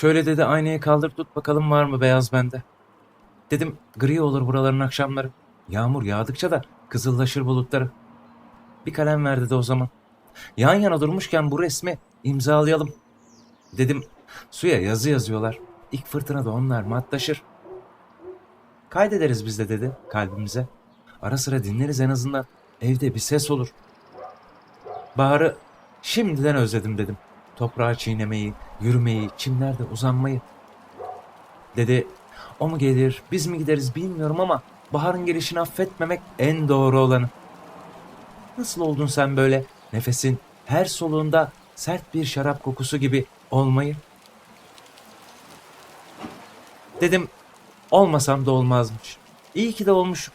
Şöyle dedi aynayı kaldır tut bakalım var mı beyaz bende. Dedim gri olur buraların akşamları. Yağmur yağdıkça da kızıllaşır bulutları. Bir kalem ver dedi o zaman. Yan yana durmuşken bu resmi imzalayalım. Dedim suya yazı yazıyorlar. İlk fırtınada onlar matlaşır. Kaydederiz biz de dedi kalbimize. Ara sıra dinleriz en azından. Evde bir ses olur. Baharı şimdiden özledim dedim. Toprağı çiğnemeyi, yürümeyi, çimlerde uzanmayı. Dedi o mu gelir, biz mi gideriz bilmiyorum ama baharın gelişini affetmemek en doğru olanı. Nasıl oldun sen böyle nefesin her soluğunda sert bir şarap kokusu gibi olmayı? Dedim olmasam da olmazmış. İyi ki de olmuş.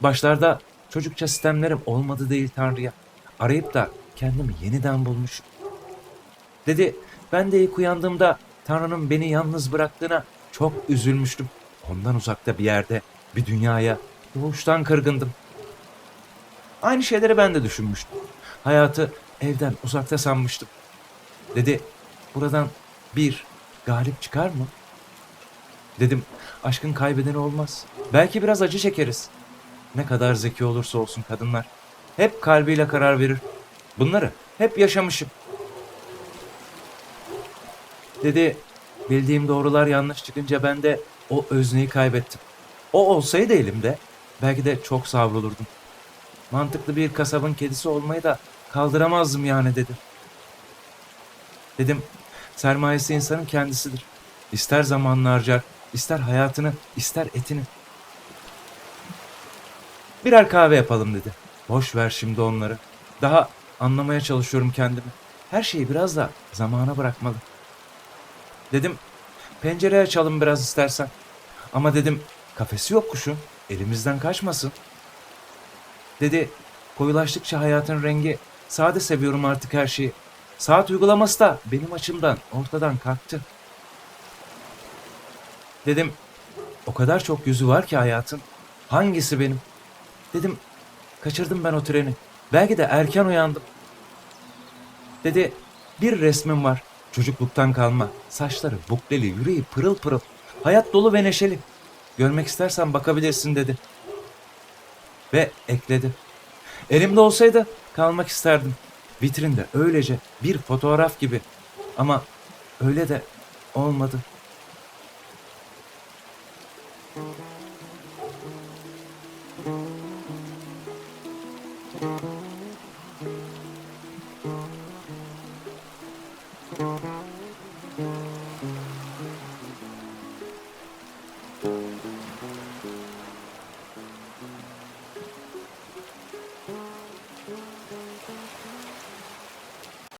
Başlarda çocukça sistemlerim olmadı değil Tanrı'ya. Arayıp da kendimi yeniden bulmuş. Dedi ben de ilk uyandığımda Tanrı'nın beni yalnız bıraktığına çok üzülmüştüm. Ondan uzakta bir yerde bir dünyaya doğuştan kırgındım. Aynı şeyleri ben de düşünmüştüm. Hayatı evden uzakta sanmıştım. Dedi buradan bir galip çıkar mı? Dedim aşkın kaybedeni olmaz. Belki biraz acı çekeriz. Ne kadar zeki olursa olsun kadınlar. Hep kalbiyle karar verir. Bunları hep yaşamışım. Dedi bildiğim doğrular yanlış çıkınca ben de o özneyi kaybettim. O olsaydı elimde belki de çok savrulurdum. Mantıklı bir kasabın kedisi olmayı da kaldıramazdım yani dedi. Dedim sermayesi insanın kendisidir. İster zamanını harcar, ister hayatını, ister etini. Birer kahve yapalım dedi. Boş ver şimdi onları. Daha anlamaya çalışıyorum kendimi. Her şeyi biraz da zamana bırakmalı. Dedim pencere açalım biraz istersen. Ama dedim kafesi yok kuşun. Elimizden kaçmasın. Dedi koyulaştıkça hayatın rengi sade seviyorum artık her şeyi. Saat uygulaması da benim açımdan ortadan kalktı. Dedim o kadar çok yüzü var ki hayatın. Hangisi benim? Dedim kaçırdım ben o treni. Belki de erken uyandım. Dedi bir resmim var. Çocukluktan kalma. Saçları bukleli, yüreği pırıl pırıl. Hayat dolu ve neşeli. Görmek istersen bakabilirsin dedi. Ve ekledi. Elimde olsaydı kalmak isterdim. Vitrinde öylece bir fotoğraf gibi. Ama öyle de olmadı.